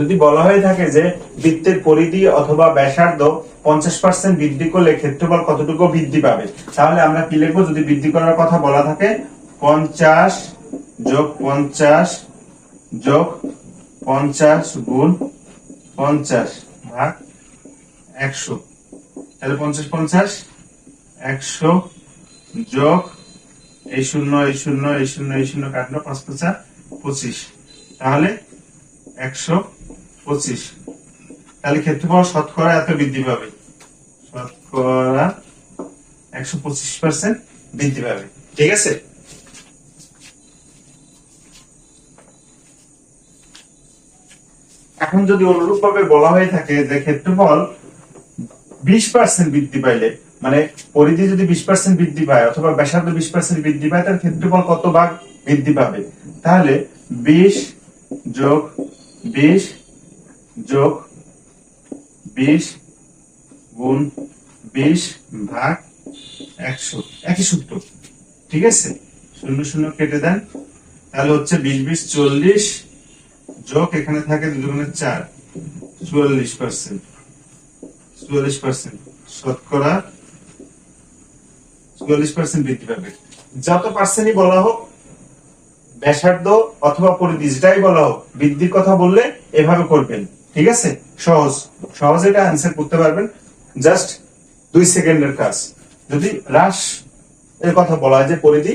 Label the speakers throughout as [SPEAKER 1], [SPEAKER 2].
[SPEAKER 1] যদি বলা হয়ে থাকে যে বৃত্তের পরিধি অথবা ব্যাসার্ধ পঞ্চাশ পার্সেন্ট বৃদ্ধি করলে ক্ষেত্রফল কতটুকু বৃদ্ধি পাবে? তাহলে আমরা কি লিখব? যদি বৃদ্ধি করার কথা বলা থাকে, পঞ্চাশ যোগ পঞ্চাশ যোগ পঞ্চাশ গুণ পঞ্চাশ ভাগ একশো। তাহলে পঞ্চাশ পঞ্চাশ একশো যোগ এই শূন্য এই শূন্য এই শূন্য এই শূন্য কাটলো পাঁচ পাঁচা পঁচিশ। তাহলে একশো পঁচিশ। তাহলে ক্ষেত্রফল শতকরা এত বৃদ্ধি পাবে। শতকরা একশো পঁচিশ পার্সেন্ট বৃদ্ধি পাবে। ঠিক আছে? এখন যদি অনুরূপ ভাবে বলা হয়ে থাকে যে ক্ষেত্রফল বিশ পার্সেন্ট বৃদ্ধি পাইলে মানে পরিধি যদি বিশ পার্সেন্ট বৃদ্ধি পায় অথবা ব্যাসার্ধ বিশ পার্সেন্ট বৃদ্ধি পায়, তার ক্ষেত্রফল কত ভাগ বৃদ্ধি পাবে? তাহলে বিশ যোগ বিশ যোগ বিশ গুণ বিশ ভাগ একশো, একই সূত্র, ঠিক আছে? শূন্য শূন্য কেটে দেন। তাহলে হচ্ছে বিশ বিশ, চল্লিশ যোগ এখানে থাকে দুগুণে চার, চুয়াল্লিশ পার্সেন্ট চুয়াল্লিশ পার্সেন্ট শতকরা চুয়াল্লিশ পার্সেন্ট বৃদ্ধি পাবে। যত পার্সেন্টই বলা হোক, ব্যাসার্ধ অথবা পরিধি, যেটাই বলা হোক, বৃদ্ধির কথা বললে এভাবে করবেন। ঠিক আছে? সহজ। সহজ এটা অ্যান্সার করতে পারবেন। জাস্ট দুই সেকেন্ডের কাজ। যদি হ্রাস এর কথা বলা যে পরিধি,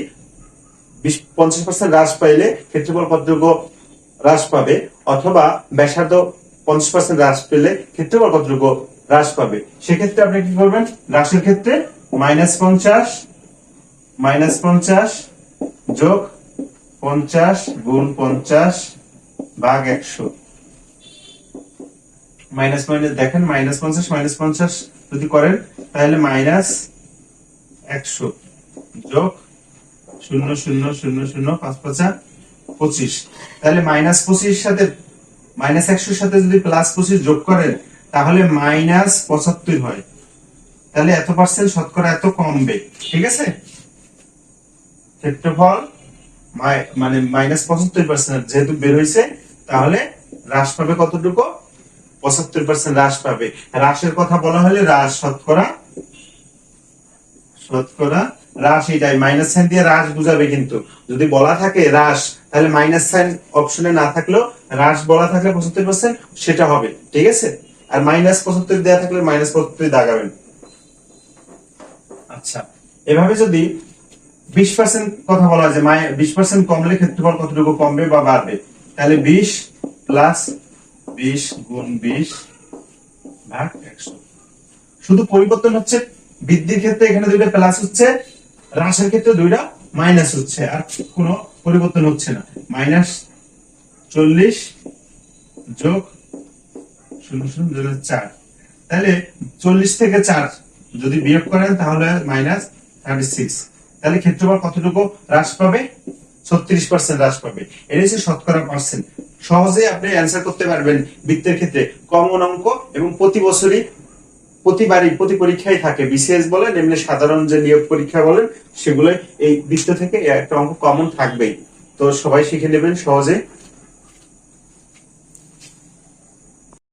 [SPEAKER 1] বিশ, পঞ্চাশ পার্সেন্ট হ্রাস পাইলে ক্ষেত্রফল কতটুকু হ্রাস পাবে, অথবা ব্যাসার্ধ পঞ্চাশ পার্সেন্ট হ্রাস পেলে ক্ষেত্রফল কতটুকু হ্রাস পাবে। সেক্ষেত্রে আপনি কি করবেন? হ্রাসের ক্ষেত্রে মাইনাস পঞ্চাশ মাইনাস পঞ্চাশ যোগ পঞ্চাশ গুণ পঞ্চাশ ভাগ একশো। মাইনাস মাইনাস দেখেন, মাইনাস পঞ্চাশ মাইনাস পঞ্চাশ যদি করেন, তাহলে মাইনাস একশো যোগ শূন্য শূন্য শূন্য শূন্য, পাঁচ পাঁচা পঁচিশ। তাহলে মাইনাস পঁচিশ সাথে, মাইনাস একশোর সাথে যদি প্লাস পঁচিশ যোগ করেন, তাহলে মাইনাস পঁচাত্তর হয়। তাহলে এত পার্সেন্ট শতকরা এত কমবে, ঠিক আছে? ক্ষেত্রফল মানে মাইনাস পঁচাত্তর পার্সেন্ট যেহেতু বের হয়েছে তাহলে হ্রাস পাবে কতটুকু? পঁচাত্তর পার্সেন্ট হ্রাস পাবে। হ্রাসের কথা বলা হলে হ্রাস শতকরা শতকরা হ্রাস এটাই মাইনাস সাইন দিয়ে হ্রাস বুঝাবে কিন্তু। যদি বলা থাকে হ্রাস, তাহলে মাইনাস সাইন অপশনে না থাকলেও হ্রাস বলা থাকলে পঁচাত্তর পার্সেন্ট সেটা হবে। ঠিক আছে? আর মাইনাস পঁচাত্তর দেওয়া থাকলে মাইনাস পঁচাত্তর দাগাবেন। আচ্ছা এভাবে যদি বিশ পার্সেন্ট কথা বলা যায় বিশ পার্সেন্ট কমলে ক্ষেত্রফল কতটুকু কমবে বা বাড়বে? তাহলে বিশ প্লাস বিশ গুণ বিশ ভাগ একশো। শুধু পরিবর্তন হচ্ছে বৃদ্ধির ক্ষেত্রে এখানে দুইটা প্লাস হচ্ছে, হ্রাসের ক্ষেত্রে দুইটা মাইনাস হচ্ছে, আর কোনো পরিবর্তন হচ্ছে না। মাইনাস চল্লিশ যোগ শূন্য শূন্য দুই চার। তাহলে চল্লিশ থেকে চার যদি বিয়োগ করেন, তাহলে মাইনাস থার্টি সিক্স তাহলে ক্ষেত্রফল কতটুকু? হ্রাস পাবে, ছত্রিশ পার্সেন্ট হ্রাস পাবে। এটা হচ্ছে শতকরা পার্সেন্ট সহজে আপনি অ্যান্সার করতে পারবেন বৃত্তের ক্ষেত্রে। কমন অঙ্ক এবং প্রতি বছরই প্রতিবারই প্রতি পরীক্ষায় থাকে। বিসিএস বলেন, এমনি সাধারণ যে নিয়োগ পরীক্ষা বলেন সেগুলো এই বৃত্ত থেকে একটা অঙ্ক কমন থাকবেই। তো সবাই শিখে নেবেন সহজে।